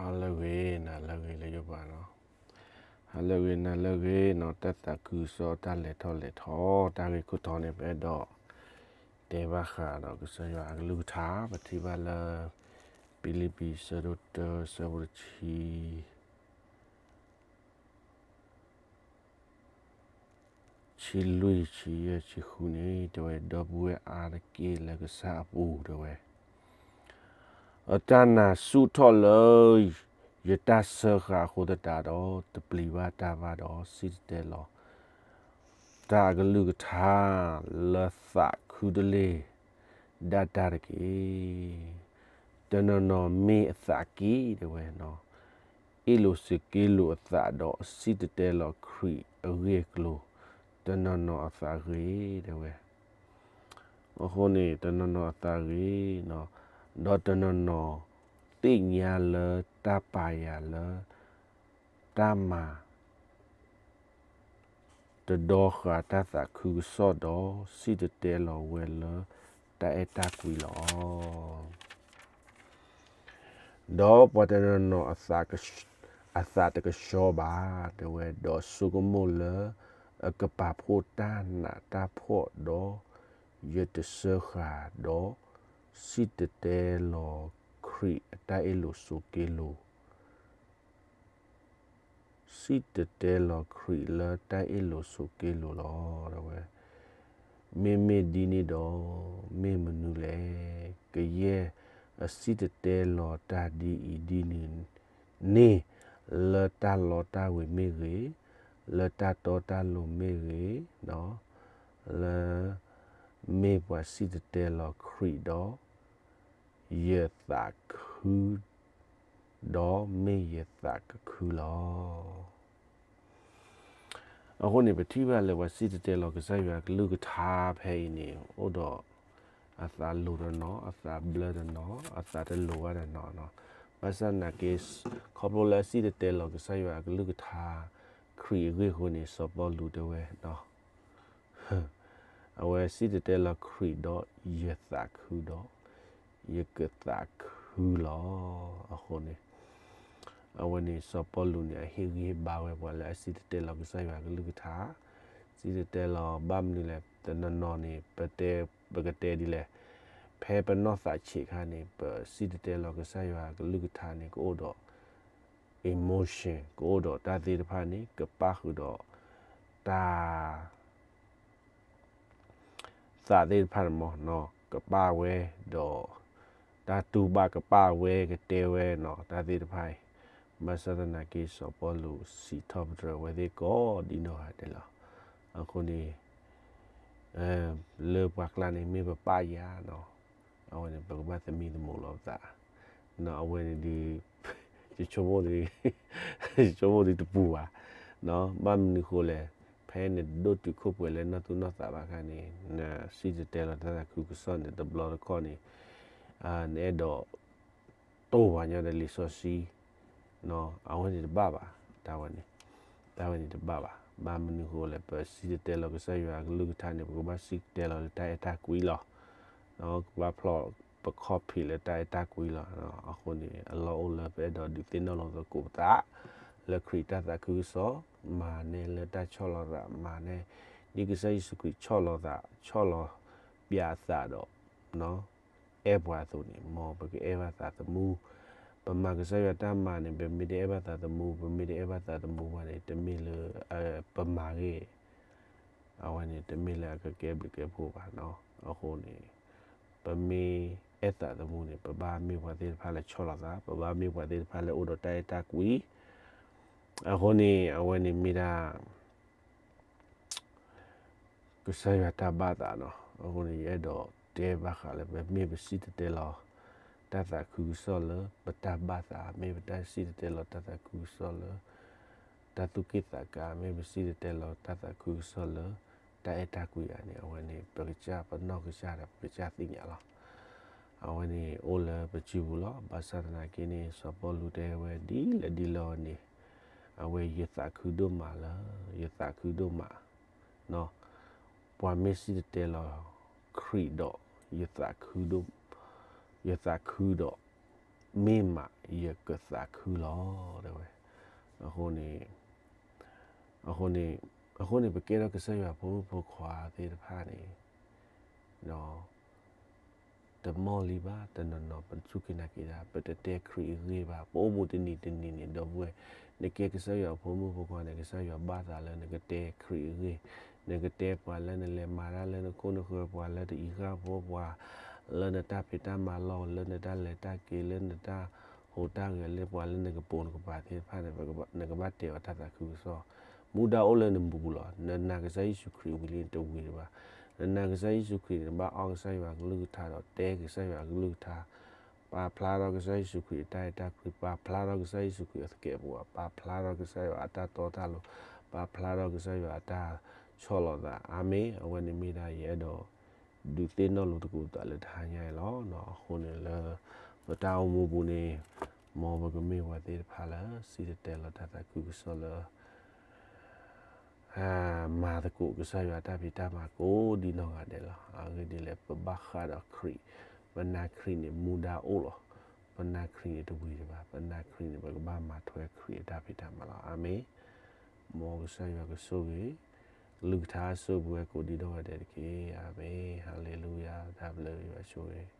ဟာလဝေနာလဝေလေယောပါနော်ဟာလဝေနာလဝေနော်တတကူစောတလေထောလေထောတာရီကုတော်နေပဲတော့တေဘခါတော့ကစရအလူသာပတိပါလာပီလီပီဆရတ်ဆဝချီချီလူချီရချီခုနေတော့ဒဘွေအာကေလကစားပူတော့ အတနာစုထော်လေယတဆခါခုဒတာတော့တပလီဝတာဝတော့စစ်တယ်လောတာဂလူကထာလသခုဒလေဒတာရကေတနနောမေအသကီတဝဲနော်အီလိုစကေလိုအသတော့စစ်တယ်လောခရီအရေကလိုတနနောအသရေတဝဲအခုနေတနနောအသရေနော် ဒေါ်တနနောတိညာလတပါယလတမတဒေါခတာသခုစောဒေါစီတတဲလောဝဲလတအတကွီလောဒေါ်ပတနနောအသကအသတကရှောပါတဝဲဒေါ်စုကမိုလအကပဖို့တာနာတာဖို့ဒေါ်ယတဆခါဒေါ် စီတတဲလောခရီအတိုင်လိုဆိုကေလိုစီတတဲလောခရီလာတိုင်လိုဆိုကေလိုလောတော့ဝဲမေမေဒီနီတော့မေမနူလေကရဲ့အစီတတဲလောတာဒီအီဒီနီနေလတာလောတာဝေမေရေလတာတော်တာလိုမေရေနော်လမေပွားစီတတဲလောခရီတော့ ယသခုဒေါ်မေယသခုလောအခုနေပတိပါလေဝစီတဲလောကစားရကလူကထားဖဲနေဩတော့အသာလူရနော်အသာဘလဒနော်အသာတလူရနော်နော်ပစနာကေစခေါပလိုလာစီတဲလောကစားရကလူကထားခရီရေခုနေစပေါ်လူတွေနော်အဝဲစီတဲလောခရီတော့ယသခုတော့ ယကတာခုလောအခုနေအဝနေစပလူနေဟီဂီဘာဝဲပေါ်လာစီတဲလောကဆိုင်ပါကလူကထာစီတဲလောဘမ်နီလေတနနော်နေပတဲပကတဲဒီလေဖဲပနော့စာချေခါနေပစီတဲလောကဆိုင်ပါကလူကထာနေကိုတော့ emotion ကိုတော့တာသေးတဖာနေကပခုတော့တာစာသေးဖာမောနော်ကပဝဲတော့ ဒါတူဘကပဝဲကတဲဝဲနော်ဒါသေးတဖိုင်မဆဒနာကေဆောပလူစီထောပဒရဝဲဒီကိုဒီနိုဟာတယ်လားအခုနေအဲလေပကလာနေမေပပါယာနော်အဝဲဘကဘသမီးသမို့လို့တာနော်အဝဲဒီဒီချိုမိုဒီချိုမိုဒီတပူပါနော်မမ်နီခိုလေဖဲနေဒိုတူခုပွေလဲနော်သူနော်တာပါခါနေနာစီတဲလာတာခုကစွန်တဲ့ဘလော့ကောနေ အာနေတော့တော့ဘာညာတဲ့လီဆိုစီနော်အဝန်ဒီဘာဘာတာဝန်နေတာဝန်ဒီဘာဘာဘာမနူဟိုလေပစီတဲလောကဆရကလူကထားနေဘကဘာစီတဲလောတိုင်တာကွီလောနော်ဘာဖလော့ပကော့ဖီလေတိုင်တာကွီလောနော်အခုနေအလောလပဲတော့ဒီတင်တော့လို့ကိုတာလခရီတာတာကူဆိုမာနေလေတာချောလောတာမာနေဒီကစားစကွီချောလောတာချောလောပြာစာတော့နော် အဲဘွားဆိုနေမောဘကအဲဘာသာသမူပမာကစားရတမနေဘမီဒီအဲဘာသာသမူဘမီဒီအဲဘာသာသမူပါလေတမီလအဲပမာရေအဝနေတမီလကကဲဘကဲဖို့ပါနော်အခုနေပမီအဲသာသမူနေပဘာမီဘွားသေးဖာလေချောလာတာပဘာမီဘွားသေးဖာလေအိုဒတိုင်တာကွီအခုနေအဝနေမီဒါကစားရတဘာတာနော်အခုနေရတော့ တဲဘာခါလည်းမေဘစီတဲလောတသခုဆောလပတဘာသာမေဘတစီတဲလောတသခုဆောလတတုကိတကမေဘစီတဲလောတသခုဆောလတဲတကူရနေအဝနေပကြပနောက်ကရှာရပကြသိညာလောအဝနေအိုလပချီဘူးလောဘာသာနာကိနေစပေါ်လူတဲဝဲဒီလဒီလောနေအဝေယသခုဒုမာလာယသခုဒုမာနော်ပွားမေစီတဲလောခရီဒို ယသခုဒုယသခုဒိုမေမယကသာခူလောတဲ့ဝဲအခုနေအခုနေအခုနေပကေတော့ကဆရဘူးဘူးခွာသေးတဖာနေနော်တမောလီပါတနနော်ပစုကိနာကိတာပတတဲခရီရေပါပိုးမှုတနီတနီနေတော့ဘွဲနေကေကဆရဘူးမှုဘူးခွာနေကဆရဘာသာလဲနေကတဲခရီရေ နေကတဲပွာလဲနေလေမာရလဲနေကိုနခွပွာလဲတီခါဘောပွာလဲနေတာပိတမလောလဲနေတာလေတာကေလဲနေတာဟိုတာငယ်လေပွာလဲနေကပုံကပါသေးဖာနေဘကနေကဘတ်တေဝတတာခုဆိုမူဒါအိုလဲနေဘူးလောနနာကစားရှုခရီဝီလင်းတူဝီပါနနာကစားရှုခရီဘာအောင်ဆိုင်ပါဂလူထားတော့တဲကစားပါဂလူထားပါဖလာတော့ကစားရှုခရီတိုက်တာခရီပါဖလာတော့ကစားရှုခရီအစကေဘူပါဖလာတော့ကစားရအတာတော်တာလို့ပါဖလာတော့ကစားရအတာ ချောလောတာအာမေအဝနေမိတာရဲ့တော့ဒူတင်တော့လို့တကူတလည်းထားညိုင်လောနော်ခုနေလဲပတောင်းမှုဘူးနေမောဘကမေဝတဲ့ဖာလာစီတဲ့လတာတကူဆောလာအာမာတကူကစားရတာပိတာမကိုဒီနောကတဲ့လားအငယ်ဒီလေပဘခါရခရီမနာခရီနေမူဒါအိုလောပနာခရီတဝီပါပနာခရီနေဘကဘာမထွဲခရီတာပိတာမလားအာမေမောကစားရကဆိုကြီး လူထားဆိုပွဲကိုဒီတော့တဲ့ကေအာမေဟာလေလုယာဒါဘလရရှိုး